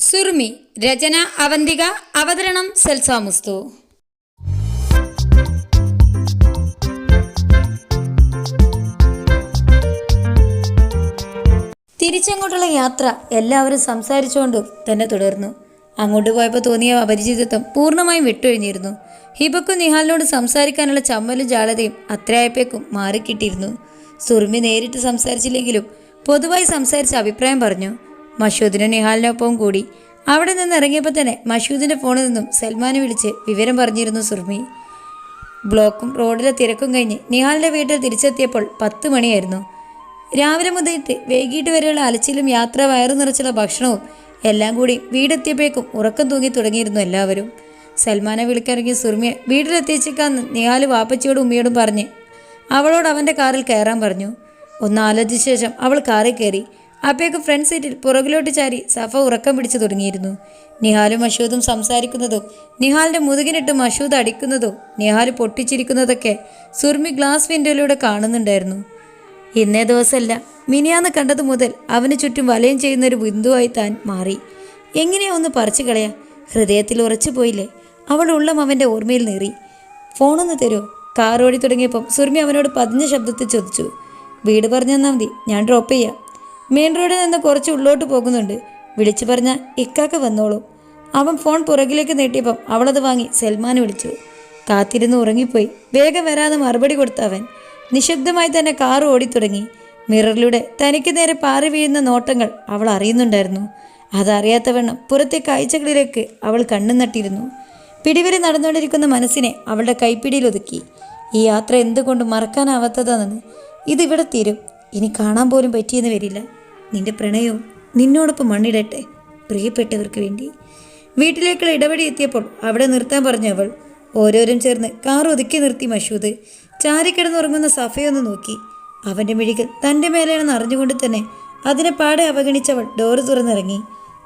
സുറുമി രചന അവന്തിക അവതരണം സെൽസാമുസ്തു തിരിച്ചങ്ങോട്ടുള്ള യാത്ര എല്ലാവരും സംസാരിച്ചുകൊണ്ടും തന്നെ തുടർന്നു. അങ്ങോട്ട് പോയപ്പോൾ തോന്നിയ അപരിചിതത്വം പൂർണമായും വിട്ടൊഴിഞ്ഞിരുന്നു. ഹിബക്കും നിഹാലിനോട് സംസാരിക്കാനുള്ള ചമ്മലും ജാളതയും അത്രയായപ്പേക്കും മാറിക്കിട്ടിരുന്നു. സുറുമി നേരിട്ട് സംസാരിച്ചില്ലെങ്കിലും പൊതുവായി സംസാരിച്ച അഭിപ്രായം പറഞ്ഞു. മഷൂദിനും നിഹാലിനൊപ്പവും കൂടി. അവിടെ നിന്ന് ഇറങ്ങിയപ്പോൾ തന്നെ മഷൂദിന്റെ ഫോണിൽ നിന്നും സൽമാനെ വിളിച്ച് വിവരം പറഞ്ഞിരുന്നു സുർമി. ബ്ലോക്കും റോഡിലെ തിരക്കും കഴിഞ്ഞ് നിഹാലിന്റെ വീട്ടിൽ തിരിച്ചെത്തിയപ്പോൾ പത്ത് മണിയായിരുന്നു. രാവിലെ മുതലിട്ട് വൈകിട്ട് വരെയുള്ള അലച്ചിലും യാത്ര വയറു നിറച്ചുള്ള ഭക്ഷണവും എല്ലാം കൂടി വീടെത്തിയപ്പോഴേക്കും ഉറക്കം തൂങ്ങി തുടങ്ങിയിരുന്നു എല്ലാവരും. സൽമാനെ വിളിക്കിറങ്ങിയ സുർമിയെ വീട്ടിലെത്തിച്ചേക്കാന്ന് നിഹാൽ വാപ്പച്ചിയോടും ഉമ്മയോടും പറഞ്ഞ് അവളോട് അവന്റെ കാറിൽ കയറാൻ പറഞ്ഞു. ഒന്ന് ആലോചിച്ച ശേഷം അവൾ കാറിൽ കയറി. അപ്പോഴേക്കും ഫ്രണ്ട് സീറ്റിൽ പുറകിലോട്ട് ചാരി സഫ ഉറക്കം പിടിച്ചു തുടങ്ങിയിരുന്നു. നിഹാലും മഷൂദും സംസാരിക്കുന്നതോ നിഹാലിന്റെ മുതുകിനിട്ട് മഷൂദ് അടിക്കുന്നതോ നിഹാൽ പൊട്ടിച്ചിരിക്കുന്നതൊക്കെ സുർമി ഗ്ലാസ് വിൻഡോയിലൂടെ കാണുന്നുണ്ടായിരുന്നു. ഇന്നേ ദിവസമല്ല മിനിയാന്ന് കണ്ടത് മുതൽ അവന് ചുറ്റും വലയം ചെയ്യുന്ന ഒരു ബിന്ദുവായി താൻ മാറി. എങ്ങനെയാ ഒന്ന് പറിച്ചു കളയാ? ഹൃദയത്തിൽ ഉറച്ചു പോയില്ലേ? അവൾ ഉള്ളം അവന്റെ ഓർമ്മയിൽ നേറി. ഫോണൊന്ന് തരുമോ കാർ ഓടി തുടങ്ങിയപ്പം സുർമി അവനോട് പതിഞ്ഞ ശബ്ദത്തിൽ ചോദിച്ചു. വീട് പറഞ്ഞു തന്നാൽ മതി ഞാൻ ഡ്രോപ്പ് ചെയ്യാം. മെയിൻ റോഡിൽ നിന്ന് കുറച്ച് ഉള്ളോട്ട് പോകുന്നുണ്ട്. വിളിച്ചു പറഞ്ഞാൽ ഇക്കാക്ക വന്നോളൂ. അവൻ ഫോൺ പുറകിലേക്ക് നീട്ടിയപ്പം അവളത് വാങ്ങി സൽമാൻ വിളിച്ചു. കാത്തിരുന്ന് ഉറങ്ങിപ്പോയി. വേഗം വരാതെ മറുപടി കൊടുത്ത അവൻ. നിശബ്ദമായി തന്നെ കാർ ഓടിത്തുടങ്ങി. മിററിലൂടെ തനിക്ക് നേരെ പാറി വീഴുന്ന നോട്ടങ്ങൾ അവൾ അറിയുന്നുണ്ടായിരുന്നു. അതറിയാത്തവണ്ണം പുറത്തെ കാഴ്ചകളിലേക്ക് അവൾ കണ്ണു നട്ടിരുന്നു. പിടിവരെ നടന്നുകൊണ്ടിരിക്കുന്ന മനസ്സിനെ അവളുടെ കൈപ്പിടിയിൽ ഒതുക്കി. ഈ യാത്ര എന്തുകൊണ്ട് മറക്കാനാവാത്തതാണെന്ന് ഇതിവിടെ തീരും. ഇനി കാണാൻ പോലും പറ്റിയെന്ന് വരില്ല. നിന്റെ പ്രണയവും നിന്നോടൊപ്പം മണ്ണിടട്ടെ. പ്രിയപ്പെട്ടവർക്ക് വേണ്ടി. വീട്ടിലേക്കുള്ള ഇടപെടി എത്തിയപ്പോൾ അവിടെ നിർത്താൻ പറഞ്ഞു അവൾ ഓരോരും ചേർന്ന് കാർ ഒതുക്കി നിർത്തി മഷൂദ്. ചാരിക്കിടന്നുറങ്ങുന്ന സഫയൊന്ന് നോക്കി. അവന്റെ മിഴികൾ തന്റെ മേലെയാണെന്ന് അറിഞ്ഞുകൊണ്ട് തന്നെ അതിനെ പാടെ അവഗണിച്ചവൾ ഡോറ് തുറന്നിറങ്ങി.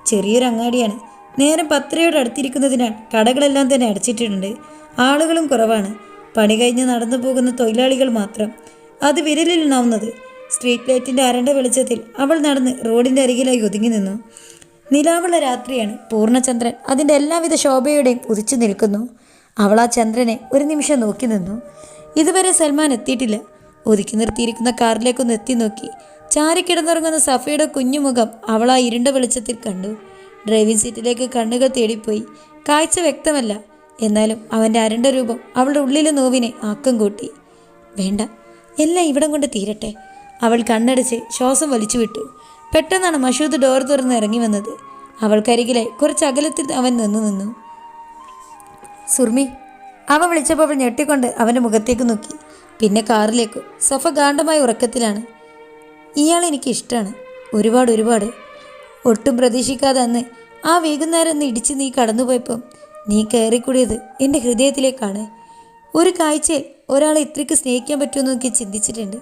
ചെറിയൊരു അങ്ങാടിയാണ്. നേരം പത്രയോട് അടുത്തിരിക്കുന്നതിനാൽ കടകളെല്ലാം തന്നെ അടച്ചിട്ടിട്ടുണ്ട് ആളുകളും കുറവാണ്. പണി കഴിഞ്ഞ് നടന്നു പോകുന്ന തൊഴിലാളികൾ മാത്രം. അത് വിരലിലുണ്ടാവുന്നത് സ്ട്രീറ്റ് ലൈറ്റിന്റെ അരണ്ട വെളിച്ചത്തിൽ അവൾ നടന്ന് റോഡിന്റെ അരികിലായി ഒതുങ്ങി നിന്നു. നിലാവുള്ള രാത്രിയാണ് പൂർണചന്ദ്രൻ. അതിന്റെ എല്ലാവിധ ശോഭയുടെയും ഉദിച്ചു നിൽക്കുന്നു. അവൾ ആ ചന്ദ്രനെ ഒരു നിമിഷം നോക്കി നിന്നു. ഇതുവരെ സൽമാൻ എത്തിയിട്ടില്ല. ഒതുക്കി നിർത്തിയിരിക്കുന്ന കാറിലേക്കൊന്ന് എത്തി നോക്കി. ചാരി ചാരിക്കിടന്നുറങ്ങുന്ന സഫയുടെ കുഞ്ഞുമുഖം അവൾ ആ ഇരുണ്ട വെളിച്ചത്തിൽ കണ്ടു. ഡ്രൈവിംഗ് സീറ്റിലേക്ക് കണ്ണുകൾ തേടിപ്പോയി. കാഴ്ച വ്യക്തമല്ല. എന്നാലും അവന്റെ അരണ്ട രൂപം അവളുടെ ഉള്ളിലെ നോവിനെ ആക്കം കൂട്ടി. വേണ്ട എല്ലാം ഇവിടം കൊണ്ട് തീരട്ടെ. അവൾ കണ്ണടച്ച് ശ്വാസം വലിച്ചു വിട്ടു. പെട്ടെന്നാണ് മഷൂദ് ഡോർ തുറന്ന് ഇറങ്ങി വന്നത്. അവൾക്കരികിലായി കുറച്ച് അകലത്തിൽ അവൻ നിന്നു നിന്നു. സുർമി അവൻ വിളിച്ചപ്പോൾ അവൾ ഞെട്ടിക്കൊണ്ട് അവന്റെ മുഖത്തേക്ക് നോക്കി. പിന്നെ കാറിലേക്ക് സഫ ഗാഠമായ ഉറക്കത്തിലാണ്. ഇയാൾ എനിക്ക് ഇഷ്ടമാണ്. ഒരുപാട് ഒരുപാട്. ഒട്ടും പ്രതീക്ഷിക്കാതെ അന്ന് ആ വൈകുന്നേരം ഒന്ന് ഇടിച്ച് നീ കടന്നുപോയപ്പം നീ കയറിക്കൂടിയത് എന്റെ ഹൃദയത്തിലേക്കാണ്. ഒരു കാഴ്ചയിൽ ഒരാളെ ഇത്രയ്ക്ക് സ്നേഹിക്കാൻ പറ്റുമെന്ന് എനിക്ക് ചിന്തിച്ചിട്ടുണ്ട്.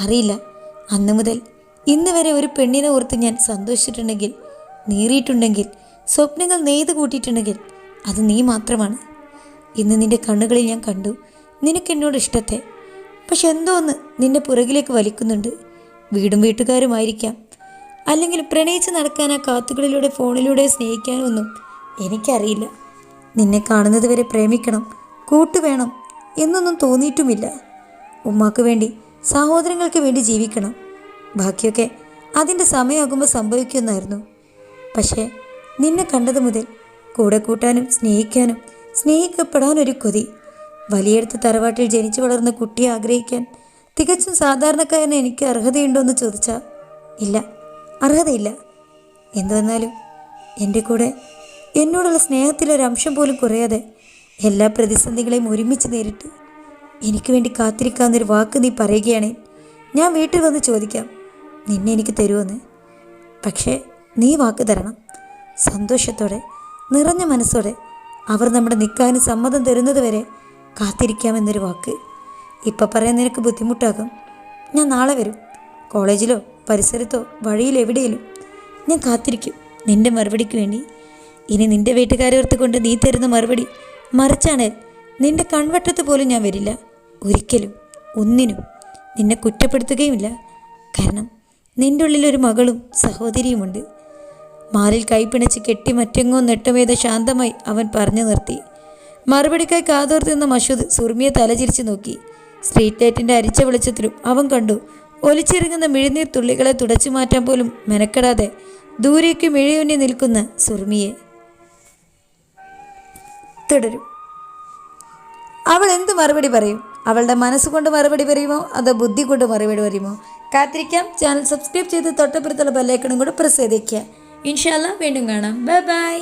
അറിയില്ല. അന്ന് മുതൽ ഇന്ന് വരെ ഒരു പെണ്ണിനെ ഓർത്ത് ഞാൻ സന്തോഷിച്ചിട്ടുണ്ടെങ്കിൽ നേറിയിട്ടുണ്ടെങ്കിൽ സ്വപ്നങ്ങൾ നെയ്ത് കൂട്ടിയിട്ടുണ്ടെങ്കിൽ അത് നീ മാത്രമാണ്. ഇന്ന് നിന്റെ കണ്ണുകളിൽ ഞാൻ കണ്ടു നിനക്ക് എന്നോട് ഇഷ്ടത്തെ. പക്ഷെ എന്തോ ഒന്ന് നിന്റെ പുറകിലേക്ക് വലിക്കുന്നുണ്ട്. വീടും വീട്ടുകാരുമായിരിക്കാം. അല്ലെങ്കിൽ പ്രണയിച്ച് നടക്കാൻ ആ കാത്തുകളിലൂടെ ഫോണിലൂടെ സ്നേഹിക്കാനൊന്നും എനിക്കറിയില്ല. നിന്നെ കാണുന്നത് വരെ പ്രേമിക്കണം കൂട്ടുവേണം എന്നൊന്നും തോന്നിയിട്ടുമില്ല. ഉമ്മാക്ക് വേണ്ടി സഹോദരങ്ങൾക്ക് വേണ്ടി ജീവിക്കണം. ബാക്കിയൊക്കെ അതിന്റെ സമയമാകുമ്പോൾ സംഭവിക്കുമെന്നായിരുന്നു. പക്ഷേ നിന്നെ കണ്ടത് മുതൽ കൂടെ കൂട്ടാനും സ്നേഹിക്കാനും സ്നേഹിക്കപ്പെടാനും ഒരു കൊതി. വലിയെടുത്ത് തറവാട്ടിൽ ജനിച്ചു വളർന്ന കുട്ടിയെ ആഗ്രഹിക്കാൻ തികച്ചും സാധാരണക്കാരന് എനിക്ക് അർഹതയുണ്ടോ എന്ന് ചോദിച്ചാൽ ഇല്ല അർഹതയില്ല. എന്തുവന്നാലും എന്റെ കൂടെ എന്നോടുള്ള സ്നേഹത്തിലൊരംശം പോലും കുറയാതെ എല്ലാ പ്രതിസന്ധികളെയും ഒരുമിച്ച് നേരിട്ട് എനിക്ക് വേണ്ടി കാത്തിരിക്കാവുന്നൊരു വാക്ക് നീ പറയുകയാണേ. ഞാൻ വീട്ടിൽ വന്ന് ചോദിക്കാം. നിന്നെ എനിക്ക് തരുമെന്ന് പക്ഷേ നീ വാക്ക് തരണം. സന്തോഷത്തോടെ നിറഞ്ഞ മനസ്സോടെ അവർ നമ്മുടെ നിൽക്കാനും സമ്മതം തരുന്നത് വരെ കാത്തിരിക്കാമെന്നൊരു വാക്ക്. ഇപ്പം പറയാൻ നിനക്ക് ബുദ്ധിമുട്ടാകും. ഞാൻ നാളെ വരും. കോളേജിലോ പരിസരത്തോ വഴിയിൽ എവിടെയെങ്കിലും. ഞാൻ കാത്തിരിക്കും. നിന്റെ മറുപടിക്ക് വേണ്ടി. ഇനി നിന്റെ വീട്ടുകാരോർത്ത് കൊണ്ട് നീ തരുന്ന മറുപടി മറിച്ചാണേൽ നിന്റെ കൺവട്ടത്ത് പോലും ഞാൻ വരില്ല. ഒരിക്കലും ഒന്നിനും നിന്നെ കുറ്റപ്പെടുത്തുകയുമില്ല. കാരണം നിന്റെ ഉള്ളിൽ ഒരു മകളും സഹോദരിയുമുണ്ട്. മാലിൽ കൈപ്പിണച്ച് കെട്ടി മറ്റെങ്ങോ നെട്ടമേത ശാന്തമായി അവൻ പറഞ്ഞു നിർത്തി. മറുപടിക്കായി കാതോർത്തുന്ന മഷൂദ് സുർമിയെ തലചിരിച്ചു നോക്കി. സ്ട്രീറ്റ് ലൈറ്റിന്റെ അരിച്ച വെളിച്ചത്തിലും അവൻ കണ്ടു ഒലിച്ചിറങ്ങുന്ന മിഴിനീർ തുള്ളികളെ തുടച്ചു മാറ്റാൻ പോലും മെനക്കെടാതെ ദൂരേക്ക് മിഴിയുന്നി നിൽക്കുന്ന സുർമിയെ. തുടരും. അവൾ എന്ത് മറുപടി പറയും? അവളുടെ മനസ്സുകൊണ്ട് മറുപടി പറയുമോ? അതോ ബുദ്ധി കൊണ്ട് മറുപടി പറയുമോ? കാത്തിരിക്കാം. ചാനൽ സബ്സ്ക്രൈബ് ചെയ്ത് തൊട്ടപ്പുറത്തുള്ള ബെല്ലൈക്കണും കൂടെ പ്രസ് ചെയ്തേക്കുക ഇൻഷാല്ല വീണ്ടും കാണാം. Bye bye